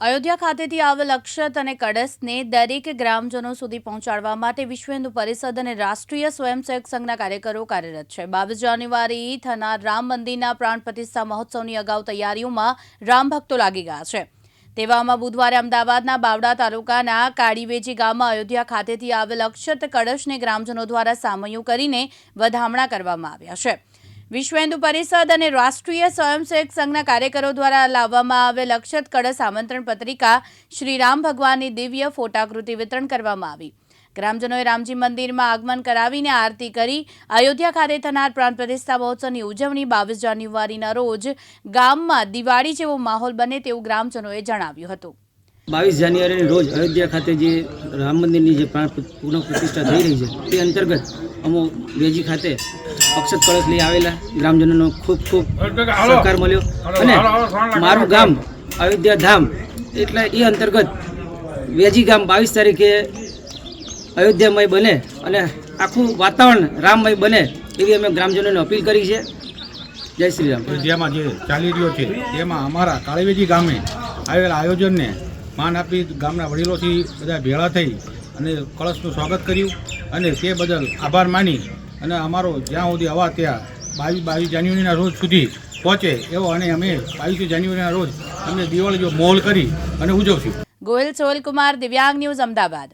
અયોધ્યા ખાતેથી આવેલ અક્ષત અને કળશને દરેક ગ્રામજનો સુધી પહોંચાડવા માટે વિશ્વ હિન્દુ પરિષદ અને રાષ્ટ્રીય સ્વયંસેવક સંઘના કાર્યકરો કાર્યરત છે. બાવીસ જાન્યુઆરી થનાર રામ મંદિરના પ્રાણ પ્રતિષ્ઠા મહોત્સવની અગાઉ તૈયારીઓમાં રામ ભક્તો લાગી ગયા છે. તેવામાં બુધવારે અમદાવાદના બાવડા તાલુકાના કાળીવેજી ગામમાં અયોધ્યા ખાતેથી આવેલ અક્ષત કળશને ગ્રામજનો દ્વારા સામયું કરીને વધામણા કરવામાં આવ્યા છે. વિશ્વ હિન્દુ પરિષદ અને રાષ્ટ્રીય સ્વયંસેવક સંઘના કાર્યકરો દ્વારા લાવવામાં આવેલ અક્ષત કળશ આમંત્રણ પત્રિકા શ્રી રામ ભગવાનની દિવ્ય ફોટાકૃતિ વિતરણ કરવામાં આવી. ગ્રામજનોએ રામજી મંદિરમાં આગમન કરાવીને આરતી કરી. અયોધ્યા ખાતે થનાર પ્રાણ પ્રતિષ્ઠા મહોત્સવની ઉજવણી બાવીસ જાન્યુઆરીના રોજ ગામમાં દિવાળી જેવો માહોલ બને તેવું ગ્રામજનોએ જણાવ્યું હતું. બાવીસ જાન્યુઆરીની રોજ અયોધ્યા ખાતે જે રામ મંદિરની જે પ્રાણ પુનઃ પ્રતિષ્ઠા થઈ રહી છે, તે અંતર્ગત અમો વેજી ખાતે અક્ષત કળશ લઈ આવેલા ગ્રામજનોનો ખૂબ ખૂબ સહકાર મળ્યો. અને મારું ગામ અયોધ્યા ધામ એટલે એ અંતર્ગત વેજી ગામ બાવીસ તારીખે અયોધ્યામય બને અને આખું વાતાવરણ રામમય બને એવી અમે ગ્રામજનોને અપીલ કરી છે. જય શ્રી રામ. જેમાં જે ચાલી રહ્યો છે તેમાં અમારા કાળીવેજી ગામે આવેલા આયોજનને માન આપી ગામના વડીલોથી બધા ભેળા થઈ અને કળશનું સ્વાગત કર્યું. અને તે બદલ આભાર માની અને અમારો જ્યાં સુધી હવા ત્યાં બાવીસ બાવીસ જાન્યુઆરીના રોજ સુધી પહોંચે એવો અને અમે બાવીસ જાન્યુઆરીના રોજ અમે દિવાળી જો મોલ કરી અને ઉજવશું. ગોહિલ સોલકુમાર, દિવ્યાંગ ન્યૂઝ અમદાવાદ.